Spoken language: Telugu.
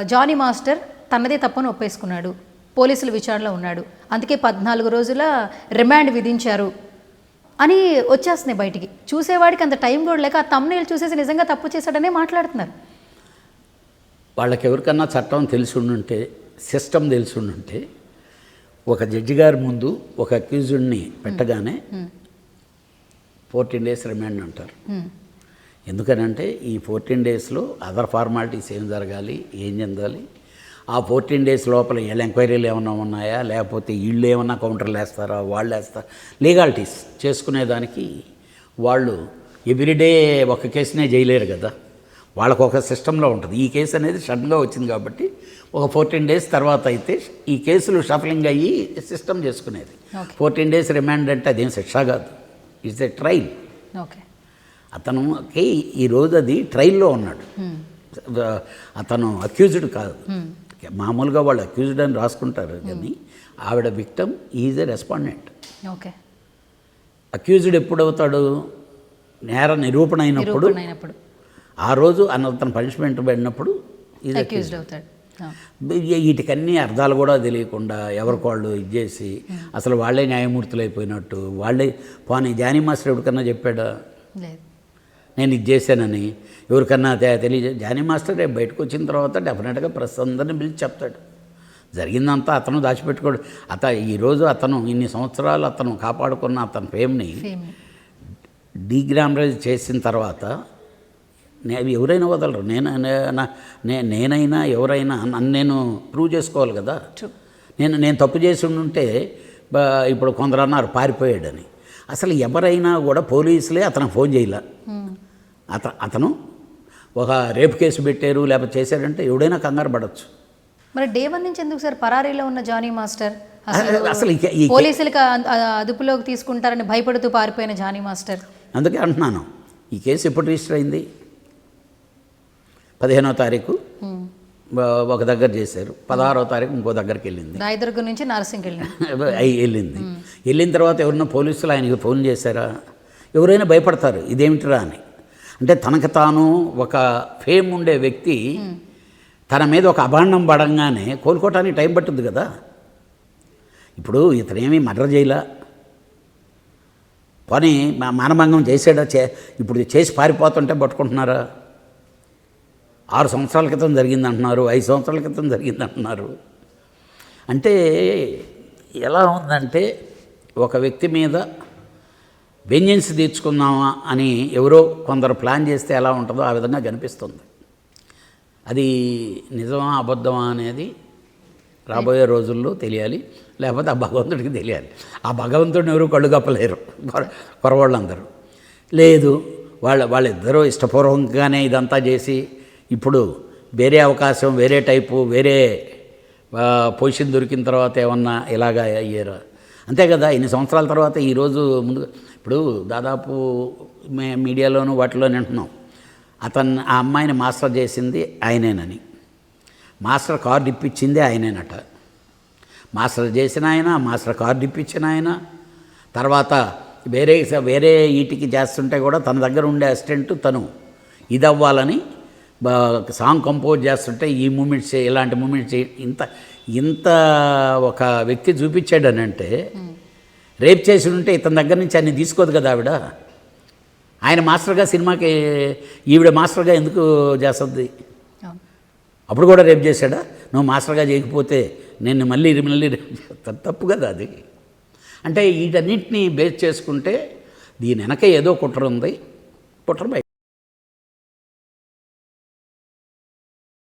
జానీ మాస్టర్ తనదే తప్పని ఒప్పేసుకున్నాడు. పోలీసుల విచారణలో ఉన్నాడు. అందుకే పద్నాలుగు రోజుల రిమాండ్ విధించారు అని వచ్చేస్తున్నాయి బయటికి. చూసేవాడికి అంత టైం కూడా లేక ఆ తమ్నేలు చూసేసి నిజంగా తప్పు చేశాడనే మాట్లాడుతున్నారు. వాళ్ళకి ఎవరికన్నా చట్టం తెలిసి ఉండుంటే సిస్టమ్ తెలిసి ఉండుంటే ఒక జడ్జి గారి ముందు ఒక అక్యూజ్డ్ని పెట్టగానే ఫోర్టీన్ డేస్ రిమాండ్ అంటారు. ఎందుకనంటే ఈ ఫోర్టీన్ డేస్లో అదర్ ఫార్మాలిటీస్ ఏం జరగాలి ఏం చెందాలి? ఆ ఫోర్టీన్ డేస్ లోపల వీళ్ళ ఎంక్వైరీలు ఏమైనా ఉన్నాయా? లేకపోతే వీళ్ళు ఏమన్నా కౌంటర్లు వేస్తారా? వాళ్ళు వేస్తారా? లీగాలిటీస్ చేసుకునేదానికి వాళ్ళు ఎవ్రీడే ఒక కేసునే చేయలేరు కదా. వాళ్ళకు ఒక సిస్టంలో ఉంటుంది. ఈ కేసు అనేది సడన్గా వచ్చింది కాబట్టి ఒక ఫోర్టీన్ డేస్ తర్వాత అయితే ఈ కేసులు షఫలింగ్ అయ్యి సిస్టమ్ చేసుకునేది. ఫోర్టీన్ డేస్ రిమాండ్ అంటే అదేం శిక్ష కాదు. It's a trial. ఓకే. అతనుకి ఈరోజు అది ట్రైల్లో ఉన్నాడు. అతను అక్యూజ్డ్ కాదు. మామూలుగా వాళ్ళు అక్యూజ్డ్ అని రాసుకుంటారు కానీ ఆవిడ victim is a respondent. Okay. Accused ఎప్పుడు అవుతాడు నేర నిరూపణ అయినప్పుడు ఆ రోజు అన్న అతను పనిష్మెంట్ పడినప్పుడు ఈజ్ అక్యూజ్డ్. అవుతాడు. వీటికన్నీ అర్థాలు కూడా తెలియకుండా ఎవరికి వాళ్ళు ఇచ్చేసి అసలు వాళ్ళే న్యాయమూర్తులు అయిపోయినట్టు వాళ్ళే పోనీ జానీ మాస్టర్ ఎవరికన్నా చెప్పాడా? లేదు. నేను ఇది చేశానని ఎవరికన్నా తె- తెలియజే జానీ మాస్టర్ రేపు బయటకు వచ్చిన తర్వాత డెఫినెట్గా ప్రెస్ అందరిని పిలిచి చెప్తాడు. జరిగిందంతా అతను దాచిపెట్టుకోడు. అత ఈరోజు అతను ఇన్ని సంవత్సరాలు అతను కాపాడుకున్న అతని ఫేమ్ని ఫేమ్. డీగ్రామరైజ్ చేసిన తర్వాత నే ఎవరైనా వదలరు. నేను నేనైనా ఎవరైనా నన్ను నేను ప్రూవ్ చేసుకోవాలి కదా. నేను నేను తప్పు చేసి ఉంటే బా- ఇప్పుడు కొందరు అన్నారు పారిపోయాడని. అసలు ఎవరైనా కూడా పోలీసులే అతనికి ఫోన్ చేయలే. అత అతను ఒక రేపు కేసు పెట్టారు లేకపోతే చేశాడంటే ఎవడైనా కంగారు పడవచ్చు మరి డే వన్ నుంచి ఎందుకు సార్ పరారీలో ఉన్న జానీ మాస్టర్? అసలు పోలీసులకు అదుపులోకి తీసుకుంటారని భయపడుతూ పారిపోయిన జానీ మాస్టర్. అందుకే అంటున్నాను ఈ కేసు ఎప్పుడు రిజిస్టర్ అయింది? పదిహేనో తారీఖు? ఒక దగ్గర చేశారు. పదహారో తారీఖు ఇంకో దగ్గరికి వెళ్ళింది. రాయదుర్గం నుంచి నర్సింగ్కి వెళ్ళింది. అయి వెళ్ళింది. వెళ్ళిన తర్వాత ఎవరన్నా పోలీసులు ఆయనకి ఫోన్ చేశారా? ఎవరైనా భయపడతారు ఇదేమిటిరా అని. అంటే తనకు తాను ఒక ఫేమ్ ఉండే వ్యక్తి తన మీద ఒక అభాండం పడంగానే కోలుకోవటానికి టైం పట్టుద్ది కదా. ఇప్పుడు ఇతనేమి మర్డర్ చేయలా. పోనీ మానభంగం చేసాడా? చే ఇప్పుడు చేసి పారిపోతుంటే పట్టుకుంటున్నారా? ఆరు సంవత్సరాల క్రితం జరిగింది అంటున్నారు ఐదు సంవత్సరాల క్రితం జరిగింది అంటున్నారు అంటే ఎలా ఉందంటే ఒక వ్యక్తి మీద వెంజెన్స్ తీర్చుకుందామా అని ఎవరో కొందరు ప్లాన్ చేస్తే ఎలా ఉంటుందో ఆ విధంగా కనిపిస్తుంది. అది నిజమా అబద్ధమా అనేది రాబోయే రోజుల్లో తెలియాలి. లేకపోతే ఆ భగవంతుడికి తెలియాలి. ఆ భగవంతుడిని ఎవరు కళ్ళు కప్పలేరు కొర లేదు వాళ్ళ వాళ్ళిద్దరూ ఇష్టపూర్వకంగానే ఇదంతా చేసి ఇప్పుడు వేరే అవకాశం వేరే టైపు వేరే పొజిషన్ దొరికిన తర్వాత ఏమన్నా ఇలాగా అయ్యారు? అంతే కదా ఇన్ని సంవత్సరాల తర్వాత ఈరోజు ముందు ఇప్పుడు దాదాపు మే మీడియాలోనూ వాటిలో వింటున్నాం అతను ఆ అమ్మాయిని మాస్టర్ చేసింది ఆయనేనని. మాస్టర్ కార్డు ఇప్పించింది ఆయనేనట. మాస్టర్ చేసిన ఆయన మాస్టర్ కార్డు ఇప్పించిన ఆయన. తర్వాత వేరే వేరే ఈటికి చేస్తుంటే కూడా తన దగ్గర ఉండే అసిస్టెంట్ తను. ఇది అవ్వాలని సాంగ్ కంపోజ్ చేస్తుంటే ఈ మూమెంట్స్ ఇలాంటి మూమెంట్స్ ఇంత ఇంత ఒక వ్యక్తి చూపించాడని అంటే రేప్ చేసి ఉంటే ఇతని దగ్గర నుంచి అన్ని తీసుకోదు కదా ఆవిడ. ఆయన మాస్టర్గా సినిమాకి ఈవిడ మాస్టర్గా ఎందుకు చేస్తుంది. అప్పుడు కూడా రేపు చేశాడా? నువ్వు మాస్టర్గా చేయకపోతే నేను మళ్ళీ మళ్ళీ రేపు చేస్తాను తప్పు కదా అది. అంటే వీటన్నింటినీ బేస్ చేసుకుంటే దీని వెనక ఏదో కుట్ర ఉంది. కుట్ర